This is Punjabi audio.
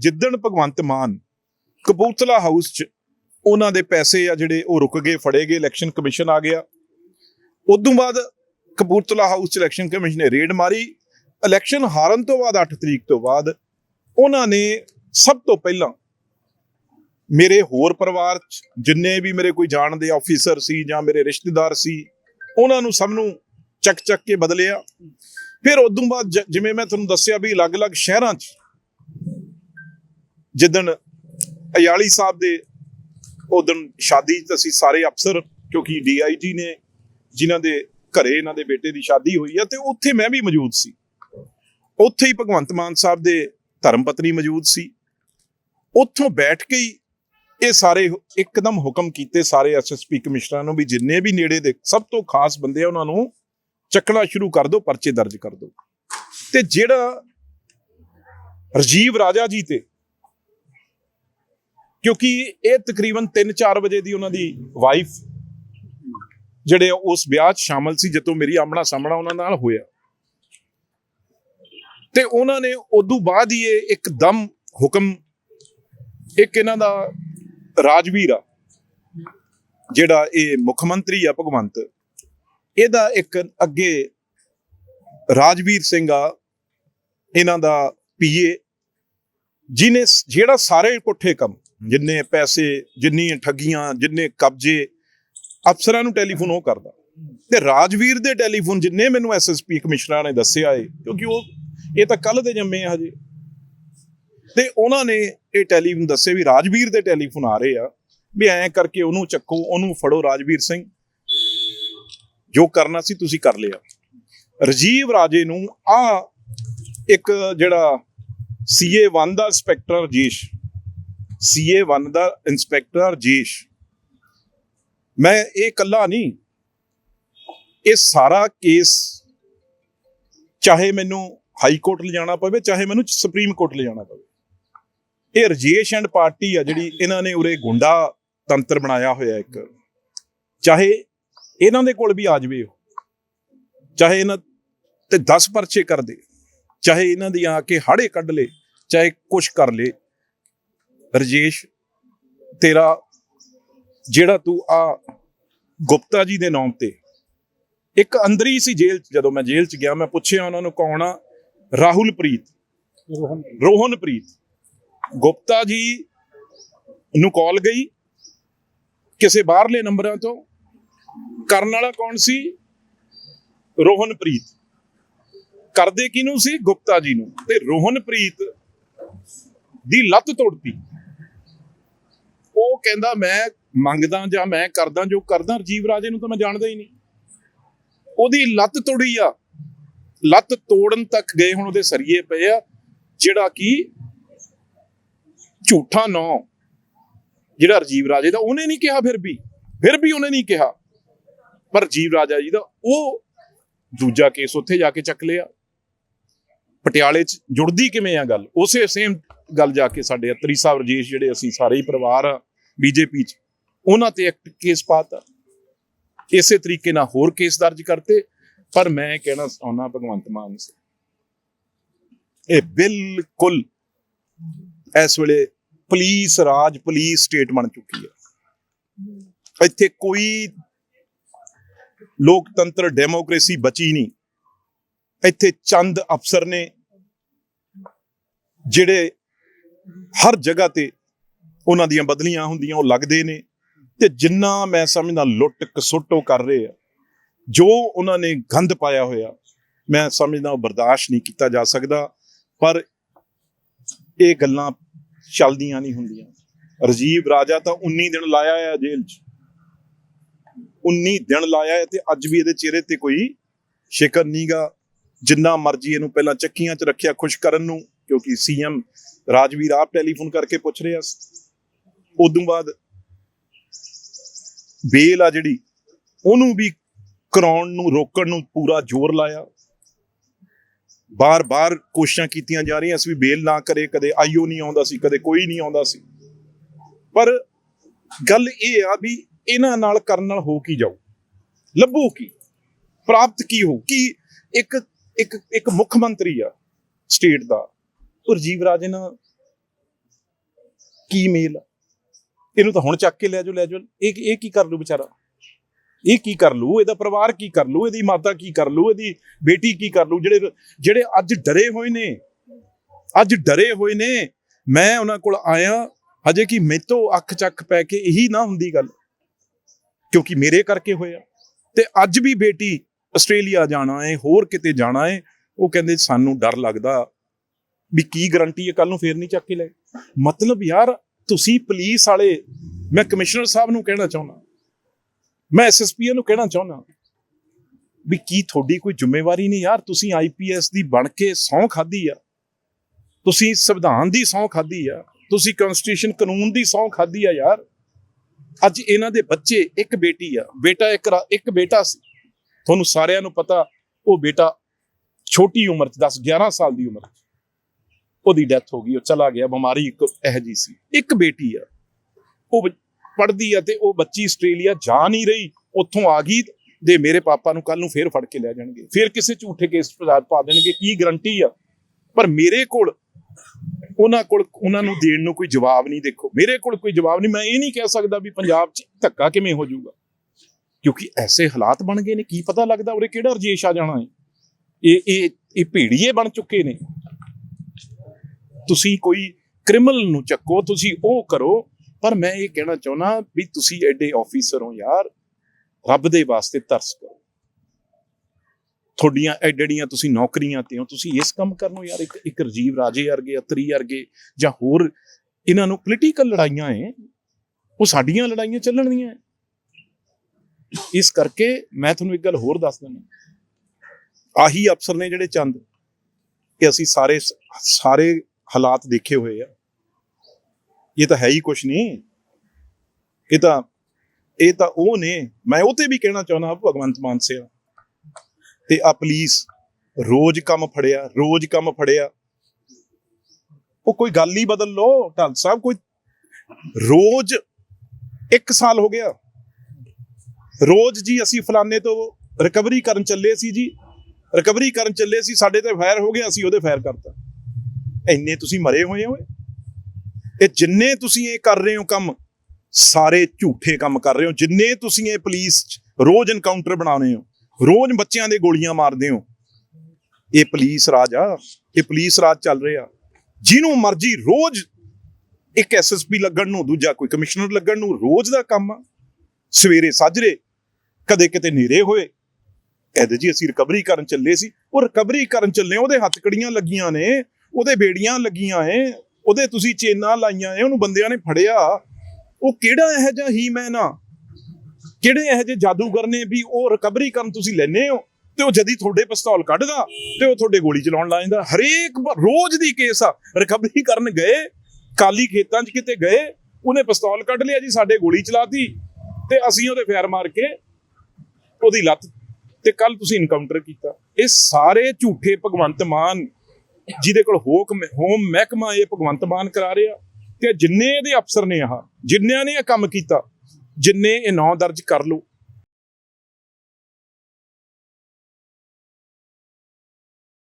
ਜਿੱਦਣ ਭਗਵੰਤ ਮਾਨ ਕਪੂਰਥਲਾ ਹਾਊਸ 'ਚ ਉਹਨਾਂ ਦੇ ਪੈਸੇ ਆ ਜਿਹੜੇ ਉਹ ਰੁਕ ਗਏ, ਫੜੇ ਗਏ ਇਲੈਕਸ਼ਨ ਕਮਿਸ਼ਨ ਆ ਗਿਆ। ਉਦੋਂ ਬਾਅਦ ਕਪੂਰਥਲਾ ਹਾਊਸ 'ਚ ਇਲੈਕਸ਼ਨ ਕਮਿਸ਼ਨ ਨੇ ਰੇਡ ਮਾਰੀ। ਇਲੈਕਸ਼ਨ ਹਾਰਨ ਤੋਂ ਬਾਅਦ 8 ਤਰੀਕ ਤੋਂ ਬਾਅਦ ਉਹਨਾਂ ਨੇ ਸਭ ਤੋਂ ਪਹਿਲਾਂ ਮੇਰੇ ਹੋਰ ਪਰਿਵਾਰ 'ਚ ਜਿੰਨੇ ਵੀ ਮੇਰੇ ਕੋਈ ਜਾਣਦੇ ਆਫੀਸਰ ਸੀ ਜਾਂ ਮੇਰੇ ਰਿਸ਼ਤੇਦਾਰ ਸੀ, ਉਹਨਾਂ ਨੂੰ ਸਭ ਨੂੰ ਚੱਕ ਚੱਕ ਕੇ ਬਦਲਿਆ। ਫਿਰ ਉਦੋਂ ਬਾਅਦ ਜ- ਜਿਵੇਂ ਮੈਂ ਤੁਹਾਨੂੰ ਦੱਸਿਆ ਵੀ ਅਲੱਗ-ਅਲੱਗ ਸ਼ਹਿਰਾਂ 'ਚ ਜਿੱਦਣ ਅਯਾਲੀ ਸਾਹਿਬ ਦੇ ਉਦੋਂ ਸ਼ਾਦੀ 'ਚ ਅਸੀਂ ਸਾਰੇ ਅਫਸਰ, ਕਿਉਂਕਿ ਡੀਆਈਜੀ ਨੇ ਜਿਨ੍ਹਾਂ ਦੇ ਘਰੇ ਇਹਨਾਂ ਦੇ ਬੇਟੇ ਦੀ ਸ਼ਾਦੀ ਹੋਈ ਆ, ਤੇ ਉੱਥੇ ਮੈਂ ਵੀ ਮੌਜੂਦ ਸੀ। ਉੱਥੇ ਹੀ ਭਗਵੰਤ ਮਾਨ ਸਾਹਿਬ ਦੇ ਧਰਮ ਪਤਨੀ ਮੌਜੂਦ ਸੀ। ਉੱਥੋਂ ਬੈਠ ਕੇ ਹੀ ਇਹ ਸਾਰੇ ਇੱਕਦਮ ਹੁਕਮ ਕੀਤੇ ਸਾਰੇ ਐਸਐਸਪੀ ਕਮਿਸ਼ਨਰਾਂ ਨੂੰ ਵੀ ਜਿੰਨੇ ਵੀ ਨੇੜੇ ਦੇ ਸਭ ਤੋਂ ਖਾਸ ਬੰਦੇ ਆ, ਉਹਨਾਂ ਨੂੰ ਚੱਕਣਾ ਸ਼ੁਰੂ ਕਰ ਦਿਓ, ਪਰਚੇ ਦਰਜ ਕਰ ਦਿਓ। ਤੇ ਜਿਹੜਾ ਰਜੀਵ ਰਾਜਾ ਜੀ ਤੇ ਕਿਉਂਕਿ ਇਹ ਤਕਰੀਬਨ 3-4 ਵਜੇ ਦੀ ਉਹਨਾਂ ਦੀ ਵਾਈਫ ਜਿਹੜੇ ਉਸ ਵਿਆਹ 'ਚ ਸ਼ਾਮਲ ਸੀ ਜਦੋਂ ਮੇਰੀ ਆਮਣਾ ਸਾਹਮਣਾ ਉਹਨਾਂ ਨਾਲ ਹੋਇਆ। ਤੇ ਉਹਨਾਂ ਨੇ ਉਦੋਂ ਬਾਅਦ ਹੀ ਇਹ ਇੱਕਦਮ ਹੁਕਮ, ਇੱਕ ਇਹਨਾਂ ਦਾ ਰਾਜਵੀਰ ਆ, ਜਿਹੜਾ ਇਹ ਮੁੱਖ ਮੰਤਰੀ ਆ, ਭਗਵੰਤ। ਇਹਦਾ ਇੱਕ ਅੱਗੇ ਰਾਜਵੀਰ ਸਿੰਘ ਆ, ਇਹਨਾਂ ਦਾ ਪੀਏ ਜਿਨੇ ਜਿਹੜਾ ਸਾਰੇ ਪੁੱਠੇ ਕੰਮ ਜਿੰਨੇ ਪੈਸੇ, ਜਿੰਨੀਆਂ ਠੱਗੀਆਂ, ਜਿੰਨੇ ਕਬਜ਼ੇ ਅਫਸਰਾਂ ਨੂੰ ਟੈਲੀਫੋਨ ਉਹ ਕਰਦਾ। ਤੇ ਰਾਜਵੀਰ ਦੇ ਟੈਲੀਫੋਨ ਜਿੰਨੇ ਮੈਨੂੰ ਐਸਐਸਪੀ ਕਮਿਸ਼ਨਰਾਂ ਨੇ ਦੱਸਿਆ ਏ, ਕਿਉਂਕਿ ਉਹ, ਇਹ ਤਾਂ ਕੱਲ ਦੇ ਜੰਮੇ ਆ ਹਜੇ। ਤੇ ਉਹਨਾਂ ਨੇ ਇਹ ਟੈਲੀਫੋਨ ਦੱਸੇ ਵੀ ਰਾਜਵੀਰ ਦੇ ਟੈਲੀਫੋਨ ਆ ਰਹੇ ਆ, ਵੀ ਐਂ ਕਰਕੇ ਉਹਨੂੰ ਚੱਕੋ, ਉਹਨੂੰ ਫੜੋ ਰਾਜਵੀਰ ਸਿੰਘ। ਜੋ ਕਰਨਾ ਸੀ ਤੁਸੀਂ ਕਰ ਲਿਆ। ਰਜੀਵ ਰਾਜੇ ਨੂੰ ਆ ਇੱਕ ਜਿਹੜਾ ਸੀਏ 1 ਦਾ ਇੰਸਪੈਕਟਰ ਰਜੇਸ਼ ਸੀਏ 1 ਦਾ ਇੰਸਪੈਕਟਰ ਰਜੇਸ਼ ਮੈਂ ਇਹ ਇਕੱਲਾ ਨਹੀਂ। ਇਹ ਸਾਰਾ ਕੇਸ ਚਾਹੇ ਮੈਨੂੰ ਹਾਈ ਕੋਰਟ ਲਿਜਾਣਾ ਪਵੇ, ਚਾਹੇ ਮੈਨੂੰ ਸੁਪਰੀਮ ਕੋਰਟ ਲਿਜਾਣਾ ਪਵੇ। ਇਹ ਰਜੇਸ਼ ਐਂਡ ਪਾਰਟੀ ਆ ਜਿਹੜੀ ਇਹਨਾਂ ਨੇ ਉਰੇ ਗੁੰਡਾ ਤੰਤਰ ਬਣਾਇਆ ਹੋਇਆ ਇੱਕ। ਚਾਹੇ ਇਹਨਾਂ ਦੇ ਕੋਲ ਵੀ ਆ ਜਵੇ ਉਹ। ਚਾਹੇ ਇਹਨਾਂ ਤੇ 10 ਪਰਚੇ ਕਰ ਦੇ। ਚਾਹੇ ਇਹਨਾਂ ਦੀ ਆ ਕੇ ਹਾੜੇ ਕੱਢ ਲੇ, ਚਾਹੇ ਕੁਛ ਕਰ ਲੇ। ਰਜੇਸ਼, ਤੇਰਾ ਜਿਹੜਾ ਤੂੰ ਆ ਗੁਪਤਾ ਜੀ ਦੇ ਨਾਮ ਤੇ ਇੱਕ ਅੰਦਰੀ ਸੀ ਜੇਲ੍ਹ 'ਚ, ਜਦੋਂ ਮੈਂ ਜੇਲ੍ਹ 'ਚ ਗਿਆ, ਮੈਂ ਪੁੱਛਿਆ ਉਹਨਾਂ ਨੂੰ ਕੌਣ ਆ? ਰਾਹੁਲ ਪ੍ਰੀਤ ਰੋਹਨਪ੍ਰੀਤ। ਗੁਪਤਾ ਜੀ ਨੂੰ ਕਾਲ ਗਈ ਕਿਸੇ ਬਾਹਰਲੇ ਨੰਬਰਾਂ ਤੋਂ। ਕਰਨ ਵਾਲਾ ਕੌਣ ਸੀ? ਰੋਹਨਪ੍ਰੀਤ। ਕਰਦੇ ਕਿਹਨੂੰ ਸੀ? ਗੁਪਤਾ ਜੀ ਨੂੰ। ਤੇ ਰੋਹਨਪ੍ਰੀਤ ਦੀ ਲੱਤ ਤੋੜਤੀ। ਉਹ ਕਹਿੰਦਾ ਮੈਂ ਮੰਗਦਾ ਜਾਂ ਮੈਂ ਕਰਦਾ, ਜੋ ਕਰਦਾ ਰਜੀਵ ਰਾਜੇ ਨੂੰ ਤਾਂ ਮੈਂ ਜਾਣਦਾ ਹੀ ਨਹੀਂ। ਉਹਦੀ ਲੱਤ ਤੋੜੀ ਆ। ਲੱਤ ਤੋੜਨ ਤੱਕ ਗਏ ਹੁਣ ਉਹਦੇ ਸਰੀਏ ਪਏ ਆ, ਜਿਹੜਾ ਕਿ ਝੂਠਾ ਨੌ, ਜਿਹੜਾ ਰਜੀਵ ਰਾਜੇ ਦਾ, ਉਹਨੇ ਨਹੀਂ ਕਿਹਾ ਫਿਰ ਵੀ ਫਿਰ ਵੀ ਉਹਨੇ ਨਹੀਂ ਕਿਹਾ। ਪਰ ਰਜੀਵ ਰਾਜਾ ਜੀ ਦਾ, ਉਹ ਦੂਜਾ ਕੇਸ ਉੱਥੇ ਜਾ ਕੇ ਚੱਕ ਲਿਆ। ਪਟਿਆਲੇ ਚ ਜੁੜਦੀ ਕਿਵੇਂ ਆ ਗੱਲ? ਉਸੇ ਸੇਮ ਗੱਲ ਜਾ ਕੇ ਸਾਡੇ ਅਤਰੀ ਸਾਹਿਬ, ਰਜੇਸ਼ ਜਿਹੜੇ ਅਸੀਂ ਸਾਰੇ ਹੀ ਪਰਿਵਾਰ ਆ ਬੀਜੇਪੀ ਚ ਉਹਨਾਂ ਤੇ ਐਕਟ ਕੇਸ ਪਾਤਾ। ਇਸੇ ਤਰੀਕੇ ਨਾਲ ਹੋਰ ਕੇਸ ਦਰਜ ਕਰਤੇ। ਪਰ ਮੈਂ ਕਹਿਣਾ ਚਾਹੁੰਦਾ ਭਗਵੰਤ ਮਾਨ ਸੇ, ਇਹ ਬਿਲਕੁਲ ਇਸ ਵੇਲੇ ਪੁਲਿਸ ਰਾਜ ਪੁਲਿਸ ਸਟੇਟ ਬਣ ਚੁੱਕੀ ਹੈ। ਇੱਥੇ ਕੋਈ ਲੋਕਤੰਤਰ ਡੈਮੋਕ੍ਰੇਸੀ ਬਚੀ ਨਹੀਂ। ਇੱਥੇ ਚੰਦ ਅਫਸਰ ਨੇ, ਜਿਹੜੇ ਹਰ ਜਗ੍ਹਾ ਤੇ ਉਹਨਾਂ ਦੀਆਂ ਬਦਲੀਆਂ ਹੁੰਦੀਆਂ, ਉਹ ਲੱਗਦੇ ਨੇ। ਤੇ ਜਿੰਨਾ ਮੈਂ ਸਮਝਦਾ, ਲੁੱਟ ਕਸੁੱਟੋ ਕਰ ਰਹੇ ਆ। ਜੋ ਉਹਨਾਂ ਨੇ ਗੰਦ ਪਾਇਆ ਹੋਇਆ, ਮੈਂ ਸਮਝਦਾ ਉਹ ਬਰਦਾਸ਼ਤ ਨਹੀਂ ਕੀਤਾ ਜਾ ਸਕਦਾ, ਪਰ ਇਹ ਗੱਲਾਂ ਚੱਲਦੀਆਂ ਨਹੀਂ ਹੁੰਦੀਆਂ। ਰਜੀਵ ਰਾਜਾ ਤਾਂ 19 ਦਿਨ ਲਾਇਆ ਆ ਜੇਲ੍ਹ 'ਚ। 19 ਦਿਨ ਲਾਇਆ ਹੈ ਤੇ ਅੱਜ ਵੀ ਇਹਦੇ ਚਿਹਰੇ ਤੇ ਕੋਈ ਸ਼ਿਕਰ ਨਹੀਂਗਾ। ਜਿੰਨਾ ਮਰਜ਼ੀ ਇਹਨੂੰ ਪਹਿਲਾਂ ਚੱਕੀਆਂ 'ਚ ਰੱਖਿਆ ਖੁਸ਼ ਕਰਨ ਨੂੰ, ਕਿਉਂਕਿ ਸੀਐਮ ਰਾਜਵੀਰ ਆਪ ਟੈਲੀਫੋਨ ਕਰਕੇ ਪੁੱਛ ਰਿਹਾ ਉਦੋਂ ਬਾਅਦ ਬੇਲ ਆ ਜਿਹੜੀ, ਉਹਨੂੰ ਵੀ ਕਰਾਉਣ ਨੂੰ, ਰੋਕਣ ਨੂੰ ਪੂਰਾ ਜ਼ੋਰ ਲਾਇਆ। ਬਾਰ-ਬਾਰ ਕੋਸ਼ਿਸ਼ਾਂ ਕੀਤੀਆਂ ਜਾ ਰਹੀਆਂ ਸੀ ਵੀ ਬੇਲ ਨਾ ਕਰੇ, ਕਦੇ ਆਈਓ ਨਹੀਂ ਆਉਂਦਾ ਸੀ, ਕਦੇ ਕੋਈ ਨਹੀਂ ਆਉਂਦਾ ਸੀ। ਪਰ ਗੱਲ ਇਹ ਆ ਵੀ ਇਹਨਾਂ ਨਾਲ ਕਰਨ ਨਾਲ ਹੋ ਕੀ ਜਾਊ? ਲੱਭੂ ਕੀ? ਪ੍ਰਾਪਤ ਕੀ ਹੋ ਕੀ ਇੱਕ ਇੱਕ ਇੱਕ ਮੁੱਖ ਮੰਤਰੀ ਆ ਸਟੇਟ ਦਾ ਉਹ ਰਾਜੀਵ ਰਾਜੇ ਨਾਲ ਕੀ ਮੇਲ ਆ? ਇਹਨੂੰ ਤਾਂ ਹੁਣ ਚੱਕ ਕੇ ਲੈ ਜਾਓ ਲੈ ਜਾਓ। ਇਹ ਇਹ ਕੀ ਕਰ ਲੂ ਵਿਚਾਰਾ? ਇਹ ਕੀ ਕਰ ਲੂ ਇਹਦਾ ਪਰਿਵਾਰ ਕੀ ਕਰ ਲੂ ਇਹਦੀ ਮਾਤਾ ਕੀ ਕਰ ਲੂ ਇਹਦੀ ਬੇਟੀ ਕੀ ਕਰ ਲੂ ਜਿਹੜੇ ਜਿਹੜੇ ਅੱਜ ਡਰੇ ਹੋਏ ਨੇ, ਅੱਜ ਡਰੇ ਹੋਏ ਨੇ, ਮੈਂ ਉਹਨਾਂ ਕੋਲ ਆਇਆ, ਹਜੇ ਕਿ ਮੇਤੋਂ ਅੱਖ ਚੱਕ ਪੈ ਕੇ ਇਹੀ ਨਾ ਹੁੰਦੀ ਗੱਲ, ਕਿਉਂਕਿ ਮੇਰੇ ਕਰਕੇ ਹੋਇਆ। ਤੇ ਅੱਜ ਵੀ ਬੇਟੀ ਆਸਟ੍ਰੇਲੀਆ ਜਾਣਾ ਹੈ, ਹੋਰ ਕਿਤੇ ਜਾਣਾ ਹੈ, ਉਹ ਕਹਿੰਦੇ ਸਾਨੂੰ ਡਰ ਲੱਗਦਾ ਵੀ ਕੀ ਗਰੰਟੀ ਹੈ ਕੱਲ ਨੂੰ ਫੇਰ ਨਹੀਂ ਚੱਕ ਕੇ ਲੈ ਮਤਲਬ ਯਾਰ ਤੁਸੀਂ ਪੁਲਿਸ ਵਾਲੇ, ਮੈਂ ਕਮਿਸ਼ਨਰ ਸਾਹਿਬ ਨੂੰ ਕਹਿਣਾ ਚਾਹੁੰਦਾ। ਮੈਂ ਐਸਐਸਪੀ ਨੂੰ ਕਹਿਣਾ ਚਾਹੁੰਦਾ ਵੀ ਕੀ ਤੁਹਾਡੀ ਕੋਈ ਜ਼ਿੰਮੇਵਾਰੀ ਨਹੀਂ ਯਾਰ? ਤੁਸੀਂ ਆਈਪੀਐਸ ਦੀ ਬਣ ਕੇ ਸਹੁੰ ਖਾਦੀ ਆ। ਤੁਸੀਂ ਸੰਵਿਧਾਨ ਦੀ ਸਹੁੰ ਖਾਦੀ ਆ। ਤੁਸੀਂ ਕਨਸਟੀਟਿਊਸ਼ਨ ਕਾਨੂੰਨ ਦੀ ਸਹੁੰ ਖਾਦੀ ਆ ਯਾਰ। ਅੱਜ ਇਹਨਾਂ ਦੇ ਬੱਚੇ ਇੱਕ ਬੇਟੀ ਆ। ਬੇਟਾ ਇੱਕ ਰਾ- ਇੱਕ ਬੇਟਾ ਸੀ। ਤੁਹਾਨੂੰ ਸਾਰਿਆਂ ਨੂੰ ਪਤਾ, ਉਹ ਬੇਟਾ ਛੋਟੀ ਉਮਰ 'ਚ 10 11 ਸਾਲ ਦੀ ਉਮਰ 'ਚ। ਉਹਦੀ ਡੈਥ ਹੋ ਗਈ, ਉਹ ਚਲਾ ਗਿਆ, ਬਿਮਾਰੀ ਇੱਕ ਇਹ ਜੀ ਸੀ। ਇੱਕ ਬੇਟੀ ਆ। ਉਹ ਪੜਦੀ ਆ ਤੇ ਉਹ ਬੱਚੀ ਆਸਟ੍ਰੇਲੀਆ ਜਾ ਨਹੀਂ ਰਹੀ, ਉੱਥੋਂ ਆ ਗਈ ਦੇ ਮੇਰੇ ਪਾਪਾ ਨੂੰ ਕੱਲ ਨੂੰ ਫੇਰ ਫੜ ਕੇ ਲੈ ਜਾਣਗੇ। ਫੇਰ ਕਿਸੇ ਝੂਠੇ ਕੇਸ ਪਾ ਪਾ ਦੇਣਗੇ, ਕੀ ਗਰੰਟੀ ਆ? ਪਰ ਮੇਰੇ ਕੋਲ, ਉਹਨਾਂ ਕੋਲ, ਉਹਨਾਂ ਨੂੰ ਦੇਣ ਨੂੰ ਕੋਈ ਜਵਾਬ ਨਹੀਂ, ਦੇਖੋ। ਮੇਰੇ ਕੋਲ ਕੋਈ ਜਵਾਬ ਨਹੀਂ, ਮੈਂ ਇਹ ਨਹੀਂ ਕਹਿ ਸਕਦਾ ਵੀ ਪੰਜਾਬ 'ਚ ਧੱਕਾ ਕਿਵੇਂ ਹੋ ਜਾਊਗਾ। ਕਿਉਂਕਿ ਐਸੇ ਹਾਲਾਤ ਬਣ ਗਏ ਨੇ, ਕੀ ਪਤਾ ਲੱਗਦਾ ਉਰੇ ਕਿਹੜਾ ਰਜੇਸ਼ ਆ ਜਾਣਾ ਹੈ। ਇਹ ਇਹ ਇਹ ਭੇੜੀਏ ਬਣ ਚੁੱਕੇ ਨੇ। ਤੁਸੀਂ ਕੋਈ ਕ੍ਰਿਮੀਨਲ ਨੂੰ ਚੱਕੋ, ਤੁਸੀਂ ਉਹ ਕਰੋ। ਪਰ ਮੈਂ ਇਹ ਕਹਿਣਾ ਚਾਹੁੰਦਾ ਵੀ ਤੁਸੀਂ ਐਡੇ ਆਫੀਸਰ ਹੋ ਯਾਰ, ਰੱਬ ਦੇ ਵਾਸਤੇ ਤਰਸ ਕਰੋ। ਤੁਹਾਡੀਆਂ ਐਡੜੀਆਂ ਤੁਸੀਂ ਨੌਕਰੀਆਂ ਤੇ ਹੋ, ਤੁਸੀਂ ਇਸ ਕੰਮ ਕਰਨੋ ਯਾਰ, ਇੱਕ ਇੱਕ ਰਜੀਵ ਰਾਜੇ ਵਰਗੇ, ਅਤਰੀ ਵਰਗੇ, ਜਾਂ ਹੋਰ ਇਹਨਾਂ ਨੂੰ ਪੋਲੀਟੀਕਲ ਲੜਾਈਆਂ ਐ, ਉਹ ਸਾਡੀਆਂ ਲੜਾਈਆਂ ਚੱਲਣ ਦੀਆਂ ਇਸ ਕਰਕੇ ਮੈਂ ਤੁਹਾਨੂੰ ਇੱਕ ਗੱਲ ਹੋਰ ਦੱਸ ਦਿੰਦਾ। ਆਹੀ ਅਫਸਰ ਨੇ ਜਿਹੜੇ ਚੰਦ, ਕਿ ਅਸੀਂ ਸਾਰੇ ਸਾਰੇ ਹਾਲਾਤ ਦੇਖੇ ਹੋਏ ਆ। ਇਹ ਤਾਂ ਹੈ ਹੀ ਕੁਛ ਨਹੀਂ। ਇਹ ਤਾਂ ਇਹ ਤਾਂ ਉਹ ਨੇ, ਮੈਂ ਉਹ ਤੇ ਵੀ ਕਹਿਣਾ ਚਾਹੁੰਦਾ ਭਗਵੰਤ ਮਾਨ ਸਿਆ। ਤੇ ਆ ਪੁਲਿਸ ਰੋਜ਼ ਕੰਮ ਫੜਿਆ, ਰੋਜ਼ ਕੰਮ ਫੜਿਆ। ਉਹ ਕੋਈ ਗੱਲ ਹੀ ਬਦਲ ਲੋ ਢਾਲ ਸਾਹਿਬ, ਕੋਈ ਰੋਜ਼ ਇੱਕ ਸਾਲ ਹੋ ਗਿਆ। ਰੋਜ਼ ਜੀ ਅਸੀਂ ਫਲਾਣੇ ਤੋਂ ਰਿਕਵਰੀ ਕਰਨ ਚੱਲੇ ਸੀ ਜੀ। ਰਿਕਵਰੀ ਕਰਨ ਚੱਲੇ ਸੀ, ਸਾਡੇ ਤੇ ਫਾਇਰ ਹੋ ਗਿਆ, ਅਸੀਂ ਉਹਦੇ ਫਾਇਰ ਕਰਤਾ। ਇੰਨੇ ਤੁਸੀਂ ਮਰੇ ਹੋਏ ਹੋ ਇਹ? ਜਿੰਨੇ ਤੁਸੀਂ ਇਹ ਕਰ ਰਹੇ ਹੋ ਕੰਮ, ਸਾਰੇ ਝੂਠੇ ਕੰਮ ਕਰ ਰਹੇ ਹੋ। ਜਿੰਨੇ ਤੁਸੀਂ ਇਹ ਪੁਲਿਸ ਰੋਜ਼ ਐਨਕਾਊਂਟਰ ਬਣਾਉਨੇ ਹੋ, ਰੋਜ਼ ਬੱਚਿਆਂ ਦੇ ਗੋਲੀਆਂ ਮਾਰਦੇ ਹੋ, ਇਹ ਪੁਲਿਸ ਰਾਜ ਆ, ਇਹ ਪੁਲਿਸ ਰਾਜ ਚੱਲ ਰਿਹਾ। ਜਿਹਨੂੰ ਮਰਜ਼ੀ ਰੋਜ਼ ਇੱਕ ਐਸਐਸਪੀ ਲੱਗਣ ਨੂੰ, ਦੂਜਾ ਕੋਈ ਕਮਿਸ਼ਨਰ ਲੱਗਣ ਨੂੰ ਰੋਜ਼ ਦਾ ਕੰਮ ਆ। ਸਵੇਰੇ ਸਾਜਰੇ ਕਦੇ ਕਿਤੇ ਨੇਰੇ ਹੋਏ। ਇਹਦੇ ਜੀ ਅਸੀਂ ਰਿਕਵਰੀ ਕਰਨ ਚੱਲੇ ਸੀ। ਉਹ ਰਿਕਵਰੀ ਕਰਨ ਚੱਲੇ ਉਹਦੇ ਹੱਥ ਕੜੀਆਂ ਲੱਗੀਆਂ ਨੇ। ਉਹਦੇ ਬੇੜੀਆਂ ਲੱਗੀਆਂ ਏ ਉਹਦੇ ਤੁਸੀਂ ਚੇਨਾਂ ਲਾਈਆਂ ਏ ਉਹਨੂੰ ਬੰਦਿਆਂ ਨੇ ਫੜਿਆ। ਉਹ ਕਿਹੜਾ ਇਹੋ ਜਿਹਾ ਹੀ ਮੈਂ ਨਾ? ਕਿਹੜੇ ਇਹੋ ਜਿਹੇ ਜਾਦੂਗਰ ਨੇ ਵੀ ਉਹ ਰਿਕਵਰੀ ਕਰਨ ਤੁਸੀਂ ਲੈਨੇ ਹੋ ਤੇ ਉਹ ਜਦੀ ਤੁਹਾਡੇ ਪਿਸਤੌਲ ਕੱਢਦਾ ਤੇ ਉਹ ਤੁਹਾਡੇ ਗੋਲੀ ਚਲਾਉਣ ਲੱਗ ਜਾਂਦਾ? ਹਰੇਕ ਰੋਜ਼ ਦੀ ਕੇਸ ਆ ਰਿਕਵਰੀ ਕਰਨ ਗਏ, ਕਾਲੀ ਖੇਤਾਂ 'ਚ ਕਿਤੇ ਗਏ, ਉਹਨੇ ਪਿਸਤੌਲ ਕੱਢ ਲਿਆ ਜੀ, ਸਾਡੇ ਗੋਲੀ ਚਲਾਤੀ ਤੇ ਅਸੀਂ ਉਹਦੇ ਫਾਇਰ ਮਾਰ ਕੇ ਉਹਦੀ ਲੱਤ ਤੇ ਕੱਲ ਤੁਸੀਂ ਇਨਕਾਊਂਟਰ ਕੀਤਾ। ਇਹ ਸਾਰੇ ਝੂਠੇ ਭਗਵੰਤ ਮਾਨ ਜਿਹਦੇ ਕੋਲ ਹੋਮ ਹੋਮ ਮਹਿਕਮਾ ਇਹ ਭਗਵੰਤ ਮਾਨ ਕਰਾ ਰਿਹਾ ਤੇ ਜਿੰਨੇ ਇਹਦੇ ਅਫਸਰ ਨੇ ਆਹ, ਜਿੰਨਿਆਂ ਨੇ ਇਹ ਕੰਮ ਕੀਤਾ, ਜਿੰਨੇ ਇਹ ਨਾਂ ਦਰਜ ਕਰ ਲਓ